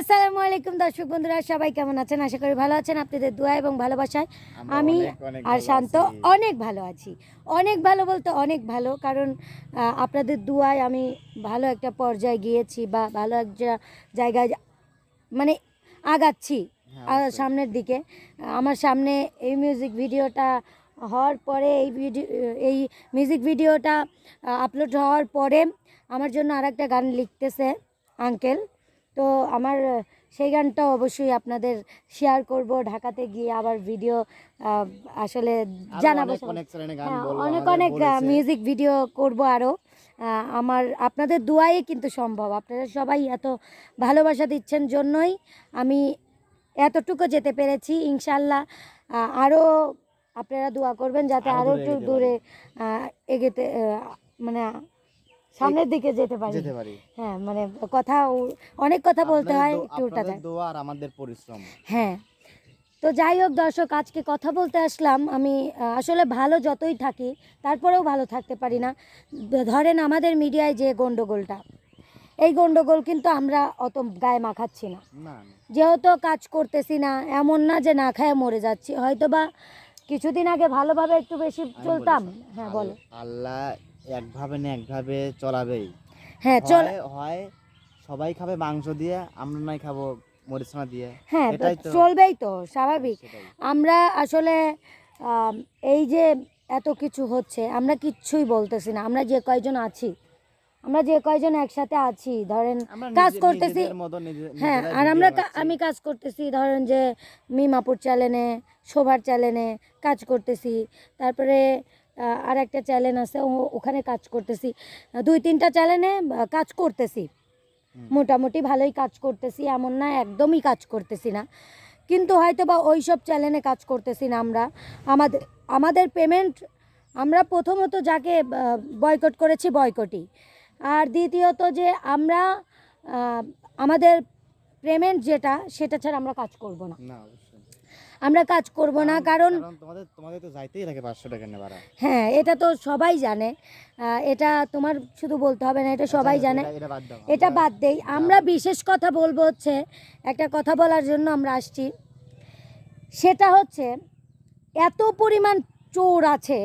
আসসালামু আলাইকুম দর্শক বন্ধুরা সবাই কেমন আছেন? আশা করি ভালো আছেন আপনাদের দোয়া এবং ভালোবাসায়। আমি আর শান্ত অনেক ভালো আছি। অনেক ভালো বলতে অনেক ভালো কারণ আপনাদের দুয়ায় আমি ভালো একটা পর্যায়ে গিয়েছি বা ভালো একটা জায়গায় মানে আগাচ্ছি হ্যাঁ। সামনের দিকে। আমার সামনে এই মিউজিক ভিডিওটা হওয়ার পরে এই ভিডিও এই মিউজিক ভিডিওটা আপলোড হওয়ার পরে আমার জন্য আর একটা গান লিখতেছে আঙ্কেল তো আমার সেই গানটা অবশ্যই আপনাদের শেয়ার করব। ঢাকাতে গিয়ে আবার ভিডিও আসলে জানাব অনেক, অনেক। মিউজিক ভিডিও করব আরও আমার আপনাদের দোয়াই কিন্তু সম্ভব। আপনারা সবাই এত ভালোবাসা দিচ্ছেন জন্যই আমি এতটুকু যেতে পেরেছি ইনশাল্লাহ। আরও আপনারা দোয়া করবেন যাতে আরও একটু দূরে এগোতে মানে সামনের দিকে যেতে পারি। যেতে পারি। হ্যাঁ মানে কথা অনেক কথা বলতে হয় উল্টা দোয়া আর আমাদের পরিশ্রম। হ্যাঁ। তো যাই হোক দর্শক আজকে কথা বলতে আসলাম। আমি আসলে ভালো যতই থাকি তারপরেও ভালো থাকতে পারি না। ধরেন আমাদের মিডিয়ায় যে গন্ডগোলটা এই গন্ডগোল কিন্তু আমরা অত গায়ে মাখাচ্ছি না। যেহেতু কাজ করতেছি না এমন না যে না খায় মরে যাচ্ছি। হয়তো বা কিছুদিন আগে ভালোভাবে একটু বেশি চলতাম। হ্যাঁ বলো। আল্লাহ একভাবে না একভাবে চলাবেই হ্যাঁ চল হয়- হয় সবাই খাবে মাংস দিয়ে আমরা নাই খাব মরিচনা দিয়ে হ্যাঁ এটাই তো চলবেই তো স্বাভাবিক সেটাই। আমরা আসলে আম, এই যে এত কিছু হচ্ছে আমরা কিচ্ছুই বলতেছি না আমরা যে কয়জন আছি আমরা যে কয়জন একসাথে আছি ধরেন আমরা কাজ নিজে- করতেছি। নিজেদের মতো নিজে- হ্যাঁ নিজেরাই আর video আমরা কা- বানাচ্ছি। আমি কাজ করতেছি ধরেন যে মিমাপুর চ্যানেলে শোভার চ্যানেলে কাজ করতেছি তারপরে আর একটা চ্যানেল আছে ওখানে কাজ করতেছি। দুই তিনটা চ্যানেলে কাজ করতেছি। মোটামুটি ভালোই কাজ করতেছি এমন না একদমই কাজ করতেছি না। কিন্তু হয়তো বা ওই সব চ্যানেলে কাজ করতেছি না আমরা। আমাদের আমাদের পেমেন্ট আমরা প্রথমত যাকে বয়কট করেছি বয়কটই আর দ্বিতীয়ত যে আমরা আমাদের পেমেন্ট যেটা সেটা ছাড়া আমরা কাজ করব না। আমরা কাজ করব না কারণ তোমাদের তোমাদের তো যাইতেই লাগে পাঁচশো টাকা ভাড়া। হ্যাঁ এটা তো সবাই জানে। এটা তোমার শুধু বলতে হবে না এটা সবাই আচ্ছা, জানে। এটা- বাদ দেই। আমরা বিশেষ কথা বলব হচ্ছে একটা কথা বলার জন্য আমরা আসছি। সেটা হচ্ছে এত পরিমাণ চোর আছে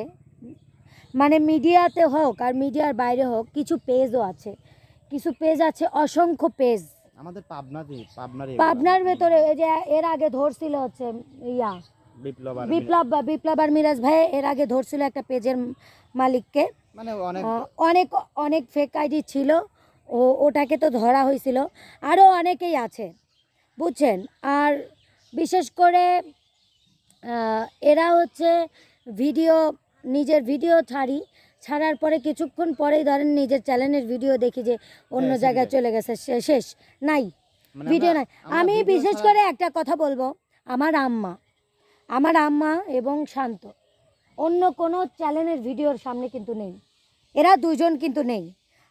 মানে মিডিয়াতে হোক আর মিডিয়ার বাইরে হোক কিছু পেজও আছে। কিছু পেজ আছে অসংখ্য পেজ আমাদের পাবনাতে পাবনার পাবনার ভেতরে এই যে এর আগে ধরছিল হচ্ছে ইয়া বিপ্লব আর বিপ্লব বিপ্লব আর মিরাজ ভাই এর আগে ধরছিল একটা পেজের মালিককে। মানে অনেক অনেক অনেক ফেক আইডি ছিল ও ওটাকে তো ধরা হয়েছিল। আরও অনেকেই আছে বুঝছেন? আর বিশেষ করে আহ, এরা হচ্ছে ভিডিও নিজের ভিডিও ছাড়ি ছাড়ার পরে কিছুক্ষণ পরেই ধরেন নিজের চ্যানেলের ভিডিও দেখি যে অন্য হ্যাঁ, জায়গায় চলে গেছে শেষ। নাই মানে ভিডিও নাই। আমি বিশেষ করে একটা কথা বলব আমার আম্মা আমার আম্মা এবং শান্ত অন্য কোনো চ্যানেলের ভিডিওর সামনে কিন্তু নেই। এরা দুজন কিন্তু নেই।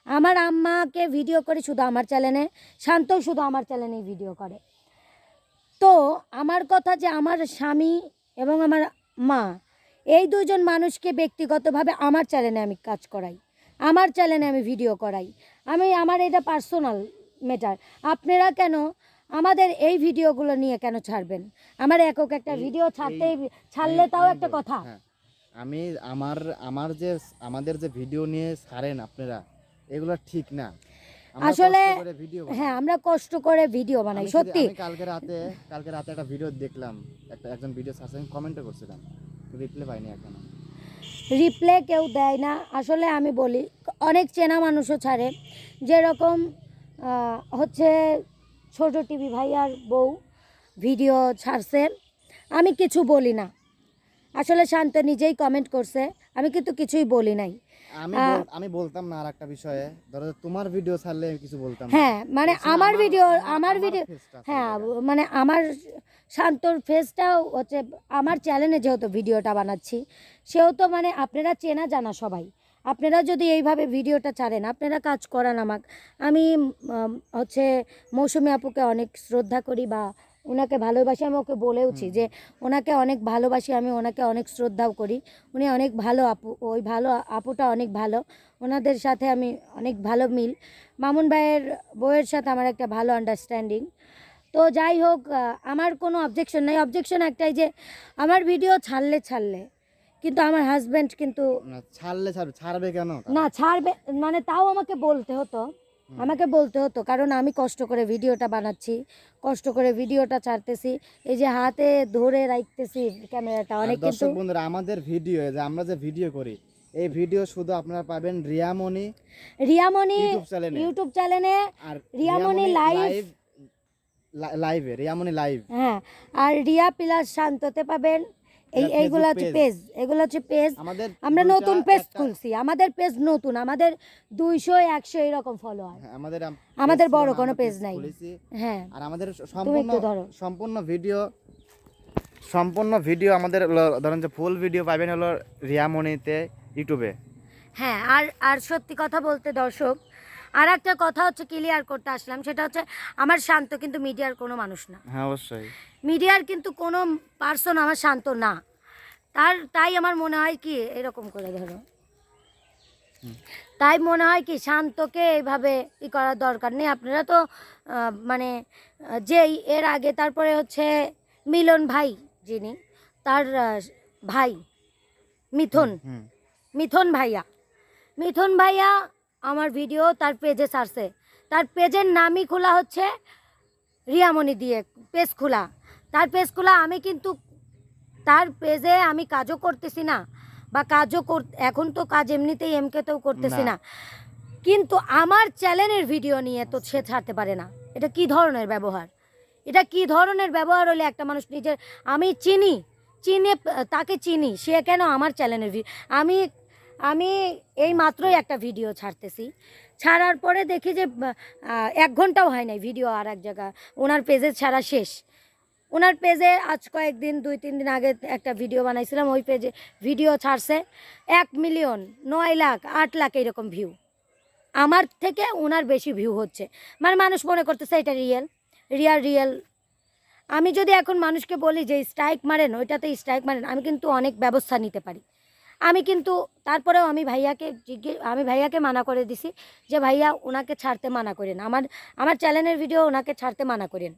আমার আম্মাকে ভিডিও করে শুধু আমার চ্যানেলে শান্ত শুধু আমার চ্যানেলেই ভিডিও করে। তো আমার কথা যে আমার স্বামী এবং আমার মা এই দুজন মানুষকে ব্যক্তিগতভাবে আমার চ্যানেলে আমি কাজ করাই। আমার চ্যানেলে আমি ভিডিও করাই। আমি আমার এটা পার্সোনাল ম্যাটার আপনারা কেন আমাদের এই ভিডিওগুলো নিয়ে কেন ছাড়বেন? আমার একক একটা ভিডিও ছাড়তেই ছাড়লে তাও একটা কথা। হ্যাঁ। আমি আমার আমার যে আমাদের যে ভিডিও নিয়ে ছাড়েন আপনারা এগুলো ঠিক না। আসলে-। হ্যাঁ আমরা কষ্ট করে ভিডিও বানাই সত্যি। কালকে রাতে কালকে রাতে একটা ভিডিও দেখলাম। একটা একজন ভিডিও আমি কমেন্টও করছিলাম রিপ্লাই পাইনি এখনও। রিপ্লে কেউ দেয় না। আসলে আমি বলি, অনেক চেনা মানুষও ছাড়ে। যেরকম হচ্ছে ছোট টিভি ভাইয়ার বউ ভিডিও ছাড়ছে। আমি কিছু বলি না। আসলে শান্ত নিজেই কমেন্ট করছে। আমি কিন্তু কিছুই বলি নাই। আমি বল- আমি বলতাম না আর একটা বিষয়ে। ধরো তোমার ভিডিও ছাড়লে কিছু বলতাম হ্যাঁ মানে আমার ভিডিও আমার ভিডিও হ্যাঁ মানে আমার শান্তর ফেসটাও হচ্ছে আমার চ্যানেলে যেহেতু ভিডিওটা বানাচ্ছি সেহেতু মানে আপনারা চেনা জানা সবাই। আপনারা যদি এইভাবে ভিডিওটা ছাড়েন আপনারা কাজ করান আমাকে। আমি হচ্ছে মৌসুমি আপুকে অনেক শ্রদ্ধা করি বা ওনাকে ভালোবাসি আমি ওকে বলেওছি যে ওনাকে অনেক ভালোবাসি আমি ওনাকে অনেক শ্রদ্ধাও করি। উনি অনেক ভালো আপু ওই ভালো আপুটা অনেক ভালো। ওনাদের সাথে আমি অনেক ভালো মিল। মামুন ভাইয়ের বউয়ের সাথে আমার একটা ভালো আন্ডারস্ট্যান্ডিং তো যাই হোক আমার কোনো অবজেকশন নাই। অবজেকশন একটাই যে আমার ভিডিও ছাড়লে ছাড়লে কিন্তু আমার হাজব্যান্ড কিন্তু ছাড়লে ছাড়বে ছাড়বে কেন না ছাড়বে মানে তাও আমাকে বলতে হতো। আমাকে বলতে হতো কারণ আমি কষ্ট করে ভিডিওটা বানাচ্ছি কষ্ট করে ভিডিওটা ছাড়তেছি এই যে হাতে ধরে রাখতেছি ক্যামেরাটা অনেক কিন্তু বন্ধুরা আমাদের ভিডিও যে আমরা যে ভিডিও করি এই ভিডিও শুধু আপনারা পাবেন রিয়ামণি রিয়ামণি ইউটিউব চ্যানেলে। ইউটিউব চ্যানেলে আর রিয়ামণি লাইভ লাইভে রিয়ামণি লাইভ। হ্যাঁ আর রিয়া প্লাস শান্ততে পাবেন। এই এইগুলো হচ্ছে পেজ এগুলো হচ্ছে পেজ আমরা নতুন পেজ খুলছি আমাদের পেজ নতুন আমাদের দুইশো একশো এরকম ফলোয়ার হ্যাঁ, আমাদের আমাদের বড় কোনো page নাই। হ্যাঁ। আর আমাদের সম্পূর্ণ সম্পূর্ণ ভিডিও সম্পূর্ণ ভিডিও আমাদের ধরেন যে ফুল ভিডিও পাবেন হলো রিয়ামণিতে ইউটিউবে। হ্যাঁ আর আর সত্যি কথা বলতে দর্শক আর একটা কথা হচ্ছে ক্লিয়ার করতে আসলাম সেটা হচ্ছে আমার শান্ত কিন্তু মিডিয়ার কোনো মানুষ না। হ্যাঁ অবশ্যই। মিডিয়ার কিন্তু কোনো পার্সন আমার শান্ত না। তার তাই আমার মনে হয় কি এরকম করে ধরো। তাই মনে হয় কি শান্তকে এইভাবে ই করার দরকার নেই। আপনারা তো মানে যেই এর আগে তারপরে হচ্ছে মিলন ভাই যিনি তার ভাই মিথুন। মিথুন ভাইয়া। মিথুন ভাইয়া আমার ভিডিও তার পেজে ছাড়ছে তার পেজের নামই খোলা হচ্ছে রিয়ামণি দিয়ে পেজ খোলা। তার পেজ খোলা আমি কিন্তু তার পেজে আমি কাজও করতেছি না বা কাজও কর এখন তো কাজ এমনিতেই এমকেতেও করতেছি না। কিন্তু আমার চ্যানেলের ভিডিও নিয়ে তো সে ছাড়তে পারে না। এটা কি ধরনের ব্যবহার? এটা কি ধরনের ব্যবহার হলে একটা মানুষ নিজের আমি চিনি চিনে তাকে চিনি সে কেন আমার চ্যানেলের আমি আমি এই মাত্রই একটা ভিডিও ছাড়তেছি। ছাড়ার পরে দেখি যে এক ঘন্টাও হয় নাই ভিডিও আর এক জায়গা। ওনার পেজে ছাড়া শেষ। ওনার পেজে আজ কয়েকদিন, দুই, তিন দিন আগে একটা ভিডিও বানাইছিলাম। ওই পেজে ভিডিও ছাড়ছে এক মিলিয়ন নয় লাখ, আট লাখ এরকম ভিউ আমার থেকে ওনার বেশি ভিউ হচ্ছে। মানে মানুষ মনে করতেছে এটা রিয়েল রিয়াল রিয়েল আমি যদি এখন মানুষকে বলি যে স্ট্রাইক মারেন, ওইটাতে স্ট্রাইক মারেন, আমি কিন্তু অনেক ব্যবস্থা নিতে পারি। আমি কিন্তু তারপরেও আমি ভাইয়াকে জিজ্ঞেস আমি ভাইয়াকে মানা করে দিছি যে ভাইয়া ওনাকে ছাড়তে মানা করেন। আমার আমার চ্যানেলের ভিডিও ওনাকে ছাড়তে মানা করেন।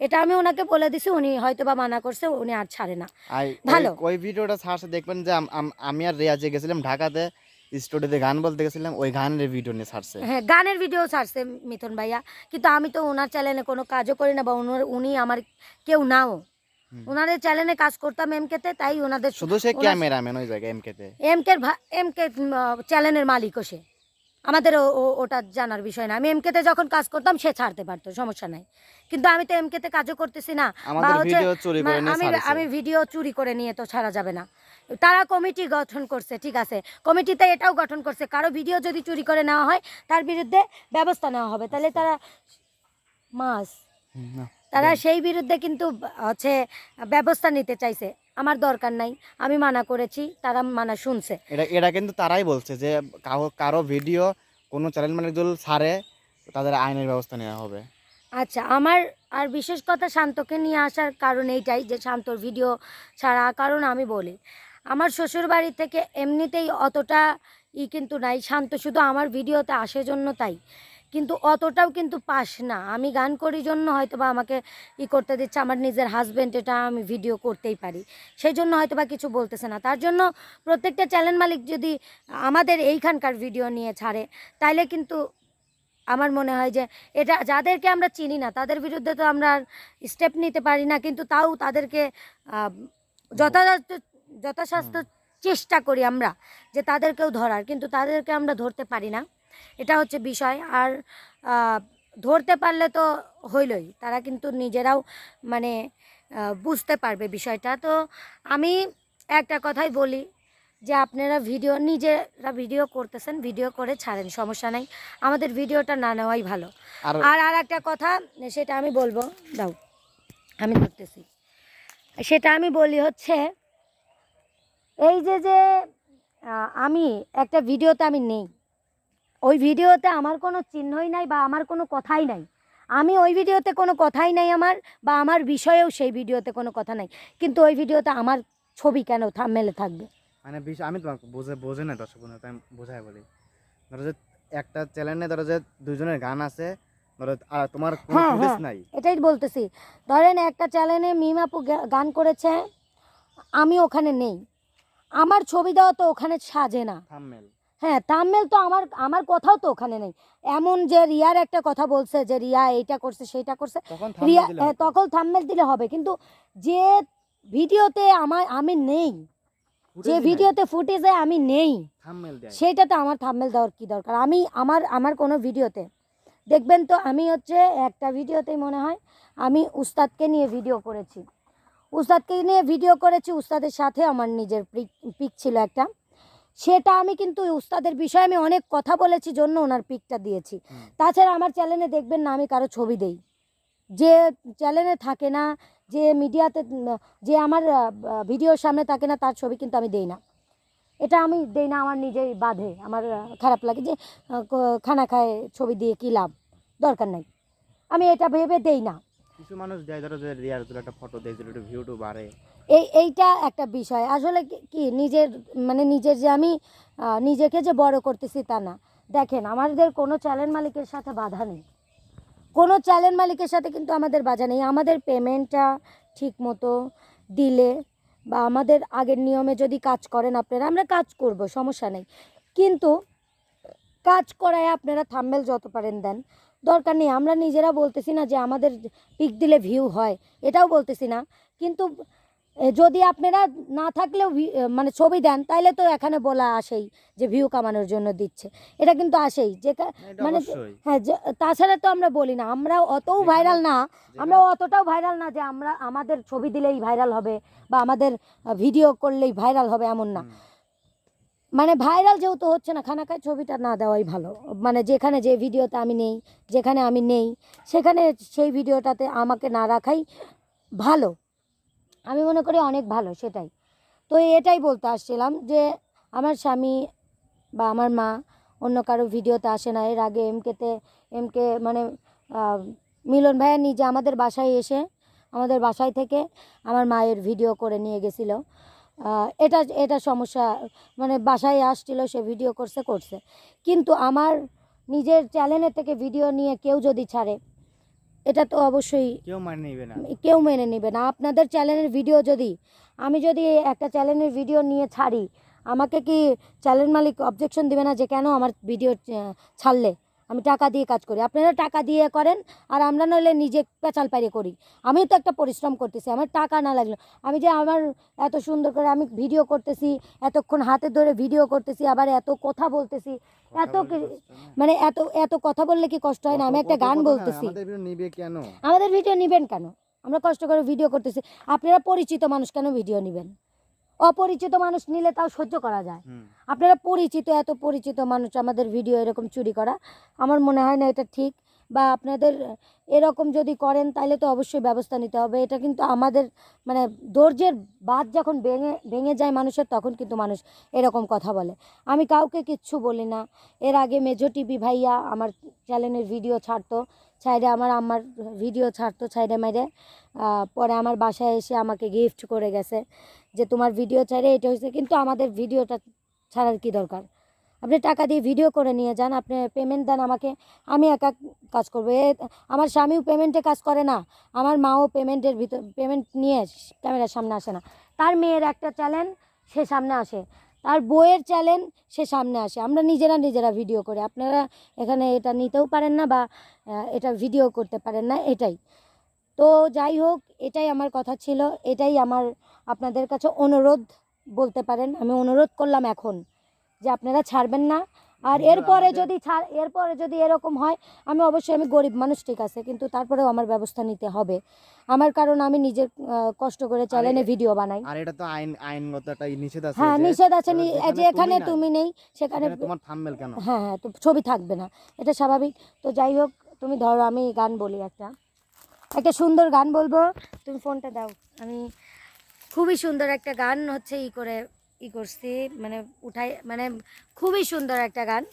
এটা আমি ওনাকে বলে দিছি উনি হয়তো বা মানা করছে উনি আর ছাড়ে না। ভালো। ওই- ভিডিওটা ছাড়ছে দেখবেন যে আম- আর রিয়া যে গেছিলাম ঢাকাতে স্টুডিওতে গান বলতে গেছিলাম ওই গানের ভিডিও নিয়ে ছাড়ছে। হ্যাঁ গানের ভিডিও ছাড়ছে মিথুন ভাইয়া। কিন্তু আমি তো ওনার চ্যানেলে কোনো কাজও করি না বা উনি আমার কেউ নাও। ওনাদের চ্যানেলে কাজ করতাম এমকেতে তাই ওনাদের শুধু সে ক্যামেরাম্যান ওই জায়গায় এমকেতে এমকের এমকে চ্যানেলের মালিকও সে। আমাদের ওটা জানার বিষয় না। আমি এমকেতে যখন কাজ করতাম সে ছাড়তে পারতো সমস্যা নাই। কিন্তু আমি তো এমকেতে কাজও করতেছি না। আমাদের হচ্ছে- ভিডিও চুরি করে নিয়ে আমি আমি ভিডিও চুরি করে নিয়ে তো ছাড়া যাবে না। তারা কমিটি গঠন করছে ঠিক আছে। কমিটিতে এটাও গঠন করছে। কারও ভিডিও যদি চুরি করে নেওয়া হয় তার বিরুদ্ধে ব্যবস্থা নেওয়া হবে। তাহলে তারা মাস না। তারা সেই বিরুদ্ধে কিন্তু হচ্ছে ব্যবস্থা নিতে চাইছে। আমার দরকার নাই আমি মানা করেছি তারা মানা শুনছে। এটা এটা কিন্তু তারাই বলছে যে কারও ভিডিও কোনো চ্যানেল মানে যদি ছাড়ে তাদের আইনের ব্যবস্থা নেওয়া হবে। আচ্ছা আমার আর বিশেষ কথা শান্তকে নিয়ে আসার কারণ এইটাই যে শান্তর ভিডিও ছাড়া কারণ আমি বলি। আমার শ্বশুর বাড়ি থেকে এমনিতেই অতটা ই কিন্তু নাই শান্ত শুধু আমার ভিডিওতে আসে জন্য তাই। কিন্তু অতটাও কিন্তু পাস না। আমি গান করি জন্য হয়তো বা আমাকে ই করতে দিচ্ছে আমার নিজের হাজব্যান্ড এটা আমি ভিডিও করতেই পারি। সেই জন্য হয়তো বা কিছু বলতেছে না। তার জন্য প্রত্যেকটা চ্যানেল মালিক যদি আমাদের এইখানকার ভিডিও নিয়ে ছাড়ে তাইলে কিন্তু আমার মনে হয় যে এটা যাদেরকে আমরা চিনি না তাদের বিরুদ্ধে তো আমরা স্টেপ নিতে পারি না কিন্তু তাও তাদেরকে যথাযথ যথাসাধ্য চেষ্টা করি আমরা যে তাদেরকেও ধরার। কিন্তু তাদেরকে আমরা ধরতে পারি না। এটা হচ্ছে বিষয়। আর ধরতে পারলে তো হইলই। তারা কিন্তু নিজেরাও মানে বুঝতে পারবে বিষয়টা। তো আমি একটা কথাই বলি যে আপনারা ভিডিও নিজেরা ভিডিও করতেছেন ভিডিও করে ছাড়েন সমস্যা নাই। আমাদের ভিডিওটা না নেওয়াই ভালো। আর আর একটা কথা সেটা আমি বলব দাও আমি ধরতেছি। সেটা আমি বলি হচ্ছে এই যে যে আমি একটা ভিডিওতে আমি নেই। ওই ভিডিওতে আমার কোনো চিহ্নই নাই বা আমার কোনো কথাই নাই। আমি ওই ভিডিওতে কোনো কথাই নাই আমার বা আমার বিষয়েও সেই ভিডিওতে কোনো কথা নাই। কিন্তু ওই ভিডিওতে আমার ছবি কেন মেলে থাকবে? মানে আমি তোমাকে বোঝে বোঝে না দর্শক বন্ধু আমি বোঝাই বলি। ধরো যে একটা চ্যানেলে ধরো যে দুজনের গান আছে ধরো আর তোমার কোনো হ্যাঁ, হ্যাঁ। নাই। এটাই বলতেছি। ধরেন একটা চ্যানেলে মিমাপু গা- গান করেছে আমি ওখানে নেই। আমার ছবি দেওয়া তো ওখানে সাজে না। থাম্বনেল হ্যাঁ তামমেল তো আমার আমার কথাও তো ওখানে নেই। এমন যে রিয়ার একটা কথা বলছে যে রিয়া এইটা করছে সেইটা করছে। রিয়া হ্যাঁ, তখন থামমেল দিলে হবে। কিন্তু যে ভিডিওতে আমার আমি নেই যে ভিডিওতে ফুটেজে আমি নেই thumbnail দেয়। সেইটা তো আমার থাম্বেল দেওয়ার কি দরকার? আমি আমার আমার কোনো ভিডিওতে দেখবেন তো আমি হচ্ছে একটা ভিডিওতেই মনে হয় আমি উস্তাদকে নিয়ে ভিডিও করেছি। উস্তাদকে নিয়ে ভিডিও করেছি উস্তাদের সাথে আমার নিজের পিক ছিল একটা। সেটা আমি কিন্তু উস্তাদের বিষয়ে আমি অনেক কথা বলেছি জন্য ওনার পিকটা দিয়েছি। তাছাড়া আমার চ্যানেলে দেখবেন না আমি কারও ছবি দেই। যে চ্যানেলে থাকে না যে মিডিয়াতে যে আমার ভিডিওর সামনে থাকে না তার ছবি কিন্তু আমি দেই না। এটা আমি দেই না আমার নিজেই বাধে আমার খারাপ লাগে যে খানা খায় ছবি দিয়ে কী লাভ? দরকার নাই। আমি এটা ভেবে দেই না। কিছু মানুষ দেয় ধরো যে রিয়ার তুলে একটা ফটো দেয় একটু ভিউ টু বাড়ে। এই, এইটা একটা বিষয়। আসলে কি নিজের মানে নিজের যে আমি নিজেকে যে বড় করতেছি তা না। দেখেন, আমাদের কোনো চ্যানেল মালিকের সাথে বাধা নেই। কোনো চ্যানেল মালিকের সাথে কিন্তু আমাদের বাধা নেই। আমাদের পেমেন্টটা ঠিক মতো দিলে বা আমাদের আগের নিয়মে যদি কাজ করেন আপনারা, আমরা কাজ করব, সমস্যা নেই। কিন্তু, কাজ করায় আপনারা থাম্বেল যত পারেন দেন। দরকার নেই। আমরা নিজেরা বলতেছি না যে আমাদের পিক দিলে ভিউ হয়। এটাও বলতেছি না। কিন্তু যদি আপনারা না থাকলেও মানে ছবি দেন তাইলে তো এখানে বলা আসেই যে ভিউ কামানোর জন্য দিচ্ছে। এটা কিন্তু আসেই। যে মানে হ্যাঁ তাছাড়া তো আমরা বলি না। আমরা অতও ভাইরাল না। আমরা অতটাও ভাইরাল না যে আমরা আমাদের ছবি দিলেই ভাইরাল হবে বা আমাদের ভিডিও করলেই ভাইরাল হবে এমন না। মানে ভাইরাল যেহেতু হচ্ছে না খানা খায় ছবিটা না দেওয়াই ভালো। মানে যেখানে যে ভিডিওতে আমি নেই, যেখানে আমি নেই, সেখানে সেই ভিডিওটাতে আমাকে না রাখাই ভালো। আমি মনে করি অনেক ভালো, সেটাই। তো এটাই বলতে আসছিলাম যে, আমার স্বামী বা আমার মা অন্য কারও ভিডিওতে আসে না। এর আগে এমকেতে, এমকে মানে মিলন ভাইয়া নিজে আমাদের বাসায় এসে, আমাদের বাসায় থেকে আমার মায়ের ভিডিও করে নিয়ে গেছিল। এটা এটা সমস্যা মানে বাসায় আসছিল সে ভিডিও করছে করছে। কিন্তু আমার নিজের চ্যানেলের থেকে ভিডিও নিয়ে কেউ যদি ছাড়ে এটা তো অবশ্যই কেউ মানে নিবে না। কেউ মেনে নেবে না। আপনাদের চ্যানেলের ভিডিও যদি আমি যদি একটা চ্যানেলের ভিডিও নিয়ে ছাড়ি আমাকে কি চ্যানেল মালিক অবজেকশন দেবে না যে কেন আমার ভিডিও ছাড়লে? আমি টাকা দিয়ে কাজ করি। আপনারা টাকা দিয়ে করেন আর আমরা নইলে নিজে পেঁচাল পাইয়ে করি। আমিও তো একটা পরিশ্রম করতেছি আমার টাকা না লাগল। আমি যে আমার এত সুন্দর করে আমি ভিডিও করতেছি এতক্ষণ হাতে ধরে ভিডিও করতেছি আবার এত কথা বলতেছি এত। মানে এত এত কথা বললে কি কষ্ট হয় না? আমি একটা গান বলতেছি। আমাদের ভিডিও নেবেন কেন? আমরা কষ্ট করে ভিডিও করতেছি। আপনারা পরিচিত মানুষ কেন ভিডিও নেবেন? অপরিচিত মানুষ নিলে তাও সহ্য করা যায়। আপনারা পরিচিত এত পরিচিত মানুষ আমাদের ভিডিও এরকম চুরি করা আমার মনে হয় না এটা ঠিক। বা আপনাদের এরকম যদি করেন তাহলে তো অবশ্যই ব্যবস্থা নিতে হবে। এটা কিন্তু আমাদের মানে ধৈর্যের বাদ যখন ভেঙে ভেঙে যায় মানুষের তখন কিন্তু মানুষ এরকম কথা বলে। আমি কাউকে কিচ্ছু বলি না। এর আগে মেজো টিভি ভাইয়া আমার চ্যানেলের ভিডিও ছাড়তো ছাইডে আমার আমার ভিডিও ছাড়তো ছাইডে মাইডে আহ, পরে আমার বাসায় এসে আমাকে গিফট করে গেছে। যে তোমার ভিডিও ছাড়ে এটা হয়েছে, কিন্তু আমাদের ভিডিওটা ছাড়ার কি দরকার? আপনি টাকা দিয়ে ভিডিও করে নিয়ে যান, আপনি পেমেন্ট দেন আমাকে, আমি একা কাজ করব। এ, আমার স্বামীও পেমেন্টে কাজ করে না, আমার মাও পেমেন্টের ভিতর পেমেন্ট নিয়ে ক্যামেরার সামনে আসে না। তার মেয়ের একটা চ্যানেল সে সামনে আসে। তার বইয়ের চ্যানেল সে সামনে আসে। আমরা নিজেরা নিজেরা ভিডিও করি। আপনারা এখানে এটা নিতেও পারেন না বা এটা ভিডিও করতে পারেন না, এটাই। তো যাই হোক, এটাই আমার কথা ছিল। এটাই আমার আপনাদের কাছে অনুরোধ বলতে পারেন আমি অনুরোধ করলাম এখন যে আপনারা ছাড়বেন না। আর এরপরে যদি ছাড় এরপরে যদি এরকম হয় আমি অবশ্যই আমি গরিব মানুষ ঠিক আছে কিন্তু তারপরেও আমার ব্যবস্থা নিতে হবে। আমার কারণ আমি নিজের কষ্ট করে চ্যানেলে ভিডিও বানাই। আর এটা তো আইন আইনগত একটা নিষেধ আছে হ্যাঁ নিষেধ আছে যে এখানে তুমি নেই সেখানে তোমার থাম্বনেল কেন? হ্যাঁ হ্যাঁ তো ছবি থাকবে না এটা স্বাভাবিক। তো যাই হোক তুমি ধরো আমি গান বলি একটা। একটা সুন্দর গান বলব তুমি ফোনটা দাও আমি খুবই সুন্দর একটা গান হচ্ছে ই করে ই করছি মানে উঠাই মানে খুবই সুন্দর একটা গান।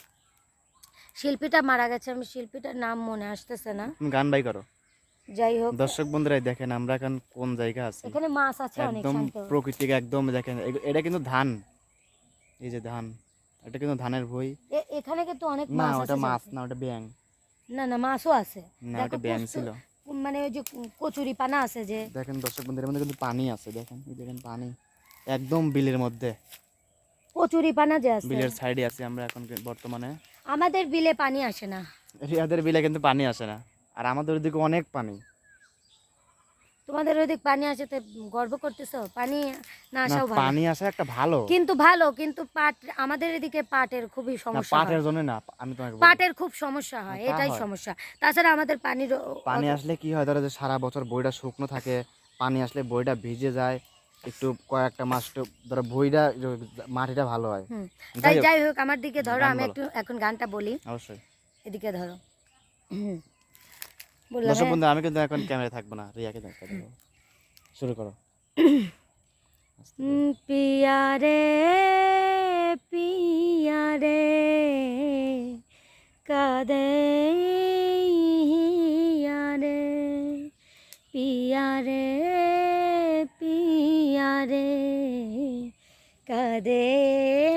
শিল্পীটা মারা গেছে আমি শিল্পীটার নাম মনে আসতেছে না। গান বাই করো। যাই হোক। দর্শক বন্ধুরাই দেখেন আমরা এখন কোন জায়গা আছি। এখানে মাছ আছে অনেক একদম শান্ত প্রকৃতিক একদম দেখেন এটা কিন্তু ধান। এই যে ধান এটা কিন্তু ধানের এ- এখানে কিন্তু অনেক মাছ আছে না ওটা মাছ না ওটা ব্যাং না না মাছও আছে। না ওটা কচু- ছিল। মানে ওই যে কচুরি পানা আছে যে। দেখেন দর্শক বন্ধুদের মধ্যে কিন্তু পানি আছে দেখেন এই দেখেন পানি একদম বিলের মধ্যে। কচুরি পানা যে আছে। বিলের সাইডে আছি আমরা এখন বর্তমানে। আমাদের বিলে পানি আসে না। রিয়াদের বিলে কিন্তু পানি আসে না আর আমাদের ওদিকে অনেক পানি। তোমাদের ওদিক পানি আসে তো গর্ব করতেছো? পানি না আসাও ভালো। পানি আসা একটা ভালো। কিন্তু ভালো কিন্তু পাট আমাদের এদিকে পাটের খুবই সমস্যা পাটের জন্য না আমি তোমাকে। পাটের খুব সমস্যা হয় এটাই সমস্যা। তাছাড়া আমাদের পানির পানি আসলে কি হয় ধরো যে সারা বছর বইটা শুকনো থাকে পানি আসলে বইটা ভিজে যায় একটু কয়েকটা মাস ধরো বইটা মাটিটা ভালো হয়। তাই যাই হোক আমার দিকে ধরো আমি একটু এখন গানটা বলি। অবশ্যই। এদিকে ধরো। দর্শক? বন্ধু আমি কিন্তু এখন ক্যামেরা থাকব না রিয়াকে দেখতে দেবো। শুরু করো। উম, পিয়া রে পিয়া রে কাদে হিয়া রে। পিয়া রে পিয়া কাদে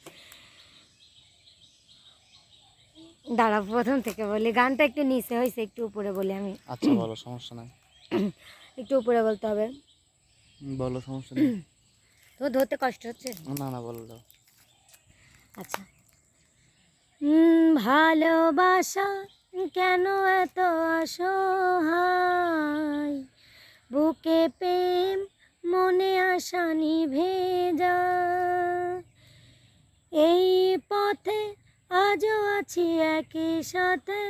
দাঁড়া প্রথম থেকে বলি। গানটা একটু নিচে হয়েছে একটু উপরে বলি আমি। আচ্ছা বলো সমস্যা নাই। একটু উপরে বলতে হবে। বলো সমস্যা নেই। তো ধরতে কষ্ট হচ্ছে? না না বলো আচ্ছা। ভালোবাসা কেন এত অসহায়? বুকে প্রেম মনে আশা নিভে যায়। এই পথে আজও আছি একই সাথে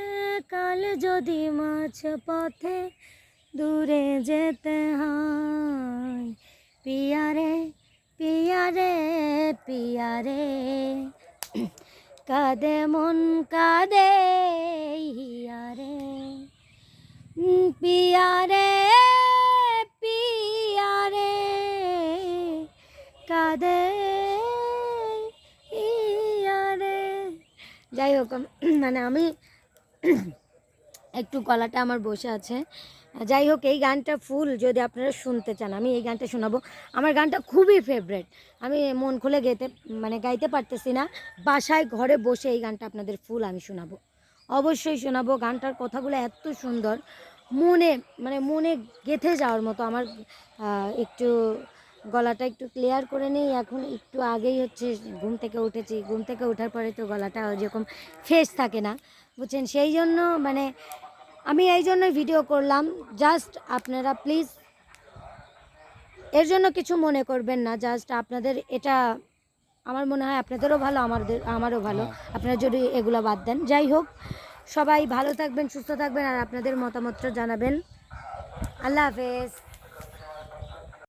কাল যদি মাছ পথে দূরে যেতে হয়। পিয়ারে পিয়ারে পিয়ারে কাদে মন কাদে উম, পিয়ারে পিয়ারে কাদে উম, মানে আমি একটু গলাটা আমার বসে আছে। যাই হোক এই গানটা ফুল যদি আপনারা শুনতে চান আমি এই গানটা শোনাবো। আমার গানটা খুবই ফেভারেট আমি মন খুলে গেতে মানে গাইতে পারতেছি না। বাসায় ঘরে বসে এই গানটা আপনাদের ফুল আমি শোনাবো। অবশ্যই শোনাবো। গানটার কথাগুলো এত সুন্দর। মনে মানে মনে গেঁথে যাওয়ার মতো আমার একটু গলাটা একটু ক্লিয়ার করে নেই এখন একটু আগেই হচ্ছে ঘুম থেকে উঠেছি। ঘুম থেকে ওঠার পরে তো গলাটা যেরকম ফ্রেশ থাকে না বুঝছেন? সেই জন্য মানে আমি এই জন্য ভিডিও করলাম জাস্ট আপনারা প্লিজ এর জন্য কিছু মনে করবেন না জাস্ট আপনাদের এটা আমার মনে হয় আপনাদেরও ভালো আমাদের আমারও ভালো। হ্যাঁ। আপনারা যদি এগুলো বাদ দেন যাই হোক সবাই ভালো থাকবেন সুস্থ থাকবেন আর আপনাদের মতামতটা জানাবেন। আল্লাহ হাফেজ।